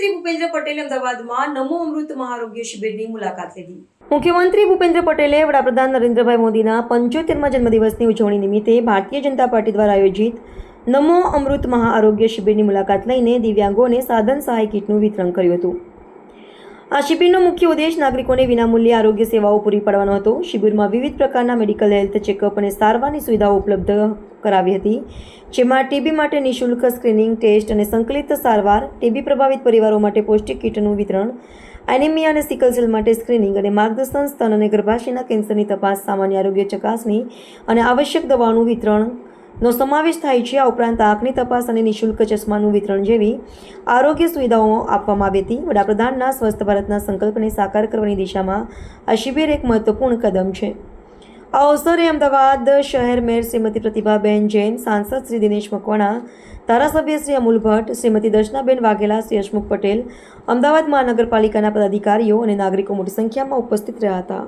મુખ્યમંત્રી ભૂપેન્દ્ર પટેલે અમદાવાદમાં નમો અમૃત મહારોગ્ય શિબિરની મુલાકાત લીધી. મુખ્યમંત્રી ભૂપેન્દ્ર પટેલે વડાપ્રધાન નરેન્દ્રભાઈ મોદીના પંચોતેરમા જન્મદિવસની ઉજવણી નિમિત્તે ભારતીય જનતા પાર્ટી દ્વારા આયોજિત નમો અમૃત મહાઆરોગ્ય શિબિરની મુલાકાત લઈને દિવ્યાંગોને સાધન સહાય કીટનું વિતરણ કર્યું હતું. આ શિબિરનો મુખ્ય ઉદ્દેશ નાગરિકોને વિનામૂલ્યે આરોગ્ય સેવાઓ પૂરી પાડવાનો હતો. શિબિરમાં વિવિધ પ્રકારના મેડિકલ હેલ્થ ચેકઅપ અને સારવારની સુવિધાઓ ઉપલબ્ધ કરાવી હતી, જેમાં ટીબી માટે નિઃશુલ્ક સ્ક્રીનિંગ ટેસ્ટ અને સંકલિત સારવાર, ટીબી પ્રભાવિત પરિવારો માટે પૌષ્ટિક કીટનું વિતરણ, એનિમિયા અને સિકલ સેલ માટે સ્ક્રીનિંગ અને માર્ગદર્શન સ્તન અને ગર્ભાશયના કેન્સરની તપાસ, સામાન્ય આરોગ્ય ચકાસણી અને આવશ્યક દવાઓનું વિતરણ નો સમાવેશ થાય છે. આ ઉપરાંત આંખની તપાસ અને નિઃશુલ્ક ચશ્માનું વિતરણ જેવી આરોગ્ય સુવિધાઓ આપવામાં આવી હતી. વડાપ્રધાનના સ્વસ્થ ભારતના સંકલ્પને સાકાર કરવાની દિશામાં આ શિબિર એક મહત્વપૂર્ણ કદમ છે. આ અવસરે અમદાવાદ શહેર મેયર શ્રીમતી પ્રતિભાબેન જૈન, સાંસદ શ્રી દિનેશ મકવાણા, ધારાસભ્ય શ્રી અમૂલ ભટ્ટ, શ્રીમતી દર્શનાબેન વાઘેલા, શ્રી હસમુખ પટેલ, અમદાવાદ મહાનગરપાલિકાના પદાધિકારીઓ અને નાગરિકો મોટી સંખ્યામાં ઉપસ્થિત રહ્યા હતા.